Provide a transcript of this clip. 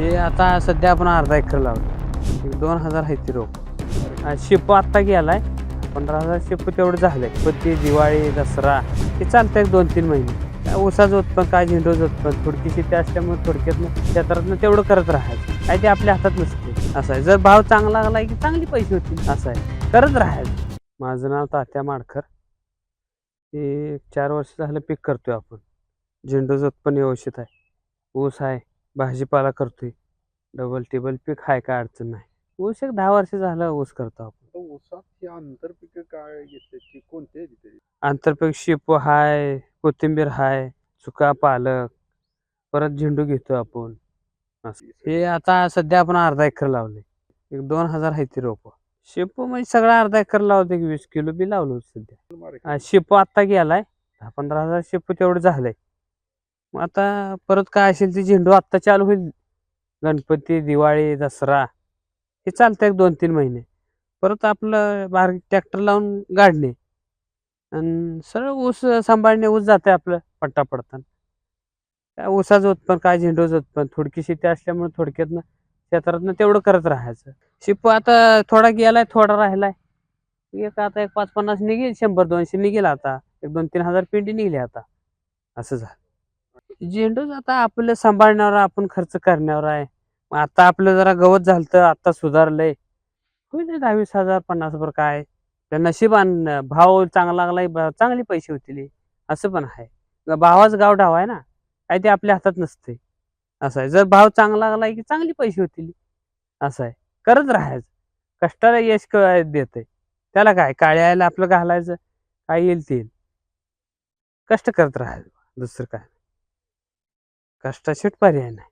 हे आता सध्या आपण अर्धा एकर लावलं. एक दोन हजार आहे ती रोप. शिप आत्ता गेला आहे पंधरा हजार शिप तेवढं झालंय पण ते दिवाळी दसरा हे चालतं एक दोन तीन महिने. ऊसाचं उत्पन्न काय झेंडूचं उत्पन्न थोडकी शेती असल्यामुळे थोडक्यात क्षेत्रातनं तेवढं करत राहायचं. काय ते आपल्या हातात नसते असं आहे. जर भाव चांगला लागला की चांगली पैसे होतील. असं आहे. करत राहायचं. माझं नाव तात्या माडकर ते चार वर्ष झालं पीक करतोय आपण. झेंडूचं उत्पन्न व्यवस्थित आहे. ऊस आहे. भाजीपाला करतोय. डबल टेबल पीक आहे काय अडचण नाही. ऊस एक दहा वर्ष झालं ऊस करतो आपण. आता ऊसात ही आंतरपिकं काय घेतली? कोणती आंतरपीक शेपू हाय कोथिंबीर हाय चुका पालक परत झेंडू घेतो आपण. असं. हे आता सध्या आपण अर्धा एकर लावले एक दोन हजार आहे ती रोप. शेपू म्हणजे सगळं अर्धा एकर लावतो एक वीस किलो बी लावलो सध्या. मार्केट हा, शेपू आत्ता गेलाय दहा पंधरा हजार शेपू तेवढं झालंय. मग आता परत काय असेल ते झेंडू आत्ता चालू होईल. गणपती दिवाळी दसरा हे चालतं एक दोन तीन महिने. परत आपलं बार ट्रॅक्टर लावून गाडणे. आणि सरळ ऊस सांभाळणे ऊस जाते आपलं पट्टा पडताना. काय ऊसाचं उत्पन्न काय झेंडूचं उत्पन्न थोडकी शेती असल्यामुळे थोडक्यातनं क्षेत्रातनं तेवढं करत राहायचं. शिपू आता थोडा गेलाय थोडा राहिलाय. एक आता एक पाच पन्नास निघेल शंभर दोनशे निघेल आता. एक दोन तीन हजार पिंडी निघले आता. असं झालं. झेंडूच आता आपलं सांभाळण्यावर आपण खर्च करण्यावर आहे. मग आता आपलं जरा गवत झालं तर आता सुधारलंय. होईल दहा वीस हजार पन्नास भर काय नशीब नशिबान भाव चांगला लागलाय चांगले पैसे होतील असं पण आहे. भावाच गाव डाव आहे ना. काय ते आपल्या हातात नसते असं आहे. जर भाव चांगला लागलाय की चांगले पैसे होतील. असं आहे. करत राहायचं. कष्टाला यश देत त्याला काय? काळ्याला आपलं घालायचं. काय येईल ते येईल. कष्ट करत राहायचं. दुसरं काय कष्टाशिवाय पर्याय नाही